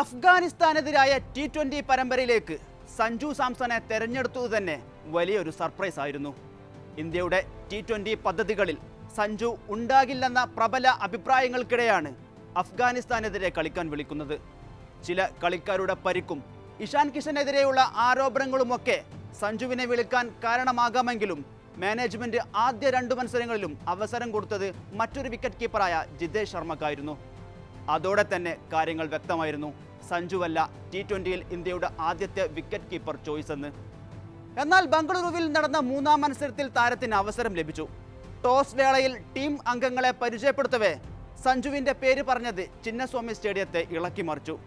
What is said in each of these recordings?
അഫ്ഗാനിസ്ഥാനെതിരായ T twenty പരമ്പരയിലേക്ക് സഞ്ജു സാംസണെ തെരഞ്ഞെടുത്തത് തന്നെ വലിയൊരു സർപ്രൈസ് ആയിരുന്നു. ഇന്ത്യയുടെ ടി ട്വന്റി പദ്ധതികളിൽ സഞ്ജു ഉണ്ടാകില്ലെന്ന പ്രബല അഭിപ്രായങ്ങൾക്കിടെയാണ് അഫ്ഗാനിസ്ഥാനെതിരെ കളിക്കാൻ വിളിക്കുന്നത്. ചില കളിക്കാരുടെ പരിക്കും ഇഷാൻ കിഷനെതിരെയുള്ള ആരോപണങ്ങളുമൊക്കെ സഞ്ജുവിനെ വിളിക്കാൻ കാരണമാകാമെങ്കിലും മാനേജ്മെന്റ് ആദ്യ രണ്ട് മത്സരങ്ങളിലും അവസരം കൊടുത്തത് മറ്റൊരു വിക്കറ്റ് കീപ്പറായ ജിതേഷ് ശർമ്മക്കായിരുന്നു. അതോടെ തന്നെ കാര്യങ്ങൾ വ്യക്തമായിരുന്നു. സഞ്ജുവല്ല ടി ട്വന്റിയിൽ ഇന്ത്യയുടെ ആദ്യത്തെ വിക്കറ്റ് കീപ്പർ ചോയ്സ് എന്ന്. എന്നാൽ ബംഗളൂരുവിൽ നടന്ന മൂന്നാം മത്സരത്തിൽ താരത്തിന് അവസരം ലഭിച്ചു. ടോസ് വേളയിൽ ടീം അംഗങ്ങളെ പരിചയപ്പെടുത്തവേ സഞ്ജുവിന്റെ പേര് പറഞ്ഞത് ചിന്നസ്വാമി സ്റ്റേഡിയത്തെ ഇളക്കി മറിച്ചു.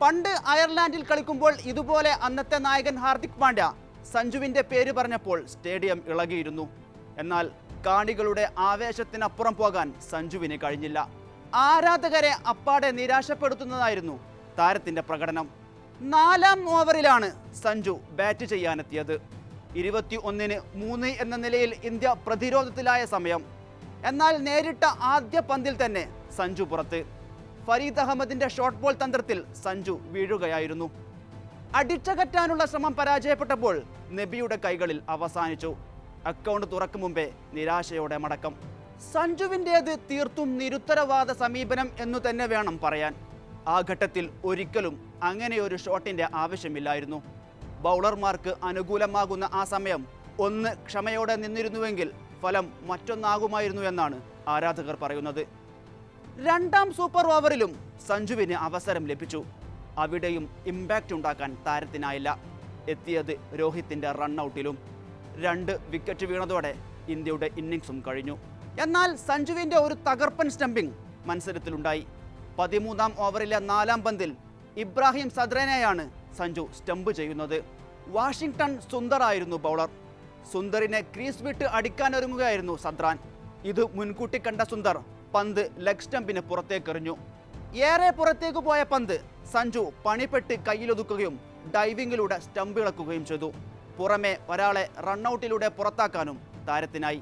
പണ്ട് അയർലാൻഡിൽ കളിക്കുമ്പോൾ ഇതുപോലെ അന്നത്തെ നായകൻ ഹാർദിക് പാണ്ഡ്യ സഞ്ജുവിന്റെ പേര് പറഞ്ഞപ്പോൾ സ്റ്റേഡിയം ഇളകിയിരുന്നു. എന്നാൽ കാണികളുടെ ആവേശത്തിനപ്പുറം പോകാൻ സഞ്ജുവിന് കഴിഞ്ഞില്ല. ആരാധകരെ അപ്പാടെ നിരാശപ്പെടുത്തുന്നതായിരുന്നു താരത്തിന്റെ പ്രകടനം. നാലാം ഓവറിലാണ് സഞ്ജു ബാറ്റ് ചെയ്യാനെത്തിയത്. ഇരുപത്തി ഒന്നിന് മൂന്ന് എന്ന നിലയിൽ ഇന്ത്യ പ്രതിരോധത്തിലായ സമയം. എന്നാൽ നേരിട്ട ആദ്യ പന്തിൽ തന്നെ സഞ്ജു പുറത്ത്. ഫരീദ് അഹമ്മദിന്റെ ഷോർട്ട് ബോൾ തന്ത്രത്തിൽ സഞ്ജു വീഴുകയായിരുന്നു. അടിച്ചകറ്റാനുള്ള ശ്രമം പരാജയപ്പെട്ടപ്പോൾ നബിയുടെ കൈകളിൽ അവസാനിച്ചു. അക്കൗണ്ട് തുറക്കും മുമ്പേ നിരാശയോടെ മടക്കം. സഞ്ജുവിന്റേത് തീർത്തും നിരുത്തരവാദ സമീപനം എന്നു തന്നെ വേണം പറയാൻ. ആ ഘട്ടത്തിൽ ഒരിക്കലും അങ്ങനെ ഒരു ഷോട്ടിന്റെ ആവശ്യമില്ലായിരുന്നു. ബൗളർമാർക്ക് അനുകൂലമാകുന്ന ആ സമയം ഒന്ന് ക്ഷമയോടെ നിന്നിരുന്നുവെങ്കിൽ ഫലം മറ്റൊന്നാകുമായിരുന്നു എന്നാണ് ആരാധകർ പറയുന്നത്. രണ്ടാം സൂപ്പർ ഓവറിലും സഞ്ജുവിന് അവസരം ലഭിച്ചു. അവിടെയും ഇമ്പാക്റ്റ് ഉണ്ടാക്കാൻ താരത്തിനായില്ല. എത്തിയത് രോഹിത്തിന്റെ റണ്ണൌട്ടിലും രണ്ട് വിക്കറ്റ് വീണതോടെ ഇന്ത്യയുടെ ഇന്നിങ്സും കഴിഞ്ഞു. എന്നാൽ സഞ്ജുവിന്റെ ഒരു തകർപ്പൻ സ്റ്റംപിംഗ് മത്സരത്തിലുണ്ടായി. പതിമൂന്നാം ഓവറിലെ നാലാം പന്തിൽ ഇബ്രാഹിം സദ്രനെയാണ് സഞ്ജു സ്റ്റംപ് ചെയ്യുന്നത്. വാഷിങ്ടൺ സുന്ദർ ആയിരുന്നു ബൗളർ. സുന്ദറിനെ ക്രീസ് വിട്ട് അടിക്കാനൊരുങ്ങുകയായിരുന്നു സദ്രാൻ. ഇത് മുൻകൂട്ടി കണ്ട സുന്ദർ പന്ത് ലെഗ് സ്റ്റംപിന് പുറത്തേക്കെറിഞ്ഞു. ഏറെ പുറത്തേക്ക് പോയ പന്ത് സഞ്ജു പണിപ്പെട്ട് കയ്യിലൊതുക്കുകയും ഡൈവിങ്ങിലൂടെ സ്റ്റംപ് ഇളക്കുകയും ചെയ്തു. പുറമെ ഒരാളെ റണ്ണൌട്ടിലൂടെ പുറത്താക്കാനും താരത്തിനായി.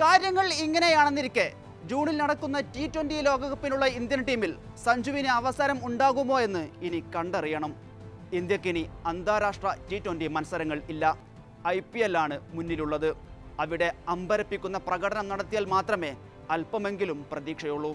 കാര്യങ്ങൾ ഇങ്ങനെയാണെന്നിരിക്കെ ജൂണിൽ നടക്കുന്ന ടി ട്വന്റി ലോകകപ്പിനുള്ള ഇന്ത്യൻ ടീമിൽ സഞ്ജുവിന് അവസരം ഉണ്ടാകുമോ എന്ന് ഇനി കണ്ടറിയണം. ഇന്ത്യക്കിനി അന്താരാഷ്ട്ര ടി ട്വന്റി മത്സരങ്ങൾ ഇല്ല. ഐ പി എല്ലാണ് മുന്നിലുള്ളത്. അവിടെ അമ്പരപ്പിക്കുന്ന പ്രകടനം നടത്തിയാൽ മാത്രമേ അല്പമെങ്കിലും പ്രതീക്ഷയുള്ളൂ.